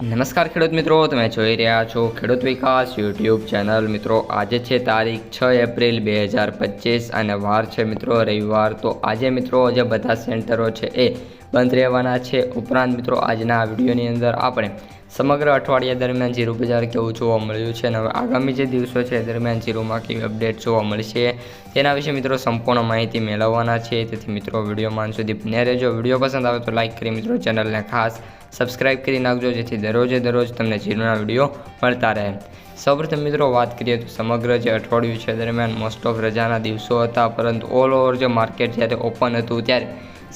નમસ્કાર ખેડૂત મિત્રો, તમે જોઈ રહ્યા છો ખેડૂત વિકાસ યુટ્યુબ ચેનલ. મિત્રો, આજે છે તારીખ છ એપ્રિલ બે હજાર પચીસ અને વાર છે મિત્રો રવિવાર. તો આજે મિત્રો જે બધા સેન્ટરો છે એ બંધ રહેવાના છે. ઉપરાંત મિત્રો, આજના વિડીયોની અંદર આપણે સમગ્ર અઠવાડિયા દરમિયાન જીરો બજાર કેવું જોવા મળ્યું છે અને હવે આગામી જે દિવસો છે દરમિયાન જીરોમાં કેવી અપડેટ જોવા મળશે તેના વિશે મિત્રો સંપૂર્ણ માહિતી મેળવવાના છે. તેથી મિત્રો વિડીયોમાં સુધી બને રહેજો. વીડિયો પસંદ આવે તો લાઇક કરી મિત્રો, ચેનલને ખાસ સબસ્ક્રાઇબ કરી નાખજો જેથી દરરોજે દરરોજ તમને જીરોના વીડિયો મળતા રહે. સૌપ્રથમ મિત્રો, વાત કરીએ તો સમગ્ર જે અઠવાડિયું છે દરમિયાન મોસ્ટ ઓફ રજાના દિવસો હતા, પરંતુ ઓલ ઓવર જે માર્કેટ જ્યારે ઓપન હતું ત્યારે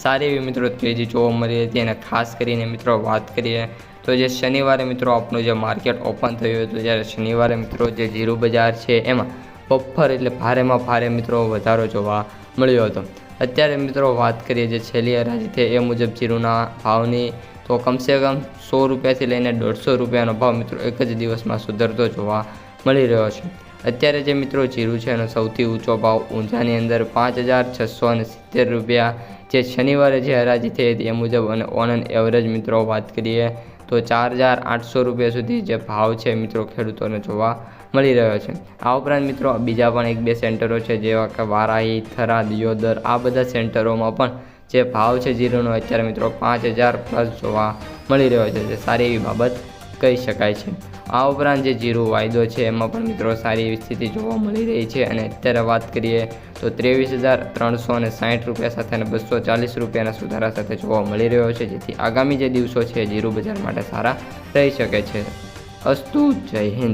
સારી એવી મિત્રો તેજી જોવા મળી હતી અને ખાસ કરીને મિત્રો વાત કરીએ તો જે શનિવારે મિત્રો આપણું જે માર્કેટ ઓપન થયું હતું, જ્યારે શનિવારે મિત્રો જે જીરું બજાર છે એમાં બફર એટલે ભારેમાં ભારે મિત્રો વધારો જોવા મળ્યો હતો. અત્યારે મિત્રો વાત કરીએ જે છેલ્લી હરાજી છે એ મુજબ જીરુના ભાવની તો કમસે કમ સો રૂપિયાથી લઈને દોઢસો રૂપિયાનો ભાવ મિત્રો એક જ દિવસમાં સુધરતો જોવા મળી રહ્યો છે. અત્યારે જે મિત્રો જીરું છે એનો સૌથી ઊંચો ભાવ ઊંઝાની અંદર પાંચ હજાર છસો અને સિત્તેર રૂપિયા જે શનિવારે જે હરાજી થઈ હતી એ મુજબ અને ઓન એન એવરેજ મિત્રો વાત કરીએ તો ચાર હજાર આઠસો રૂપિયા સુધી જે ભાવ છે મિત્રો ખેડૂતોને જોવા મળી રહ્યો છે. આ ઉપરાંત મિત્રો બીજા પણ એક બે સેન્ટરો છે જેવા કે વારાહી થરા દિયોદર આ બધા સેન્ટરોમાં પણ જે ભાવ છે જીરુનો અત્યારે મિત્રો પાંચ હજાર પ્લસ જોવા મળી રહ્યો છે, જે સારી એવી બાબત કહી શકાય છે. આ ઉપરાંત જે જીરું વાયદો છે, એમાં પણ મિત્રો સારી એવી સ્થિતિ જોવા મળી રહી છે. અને અત્યારે વાત કરીએ તો ત્રેવીસ હજાર ત્રણસો અને સાઠ રૂપિયા સાથે અને બસો ચાલીસ રૂપિયાના સુધારા સાથે જોવા મળી રહ્યો છે, જેથી આગામી જે દિવસો છે, જીરું બજાર માટે સારા રહી શકે છે. અસ્તુ જય હિન્દ.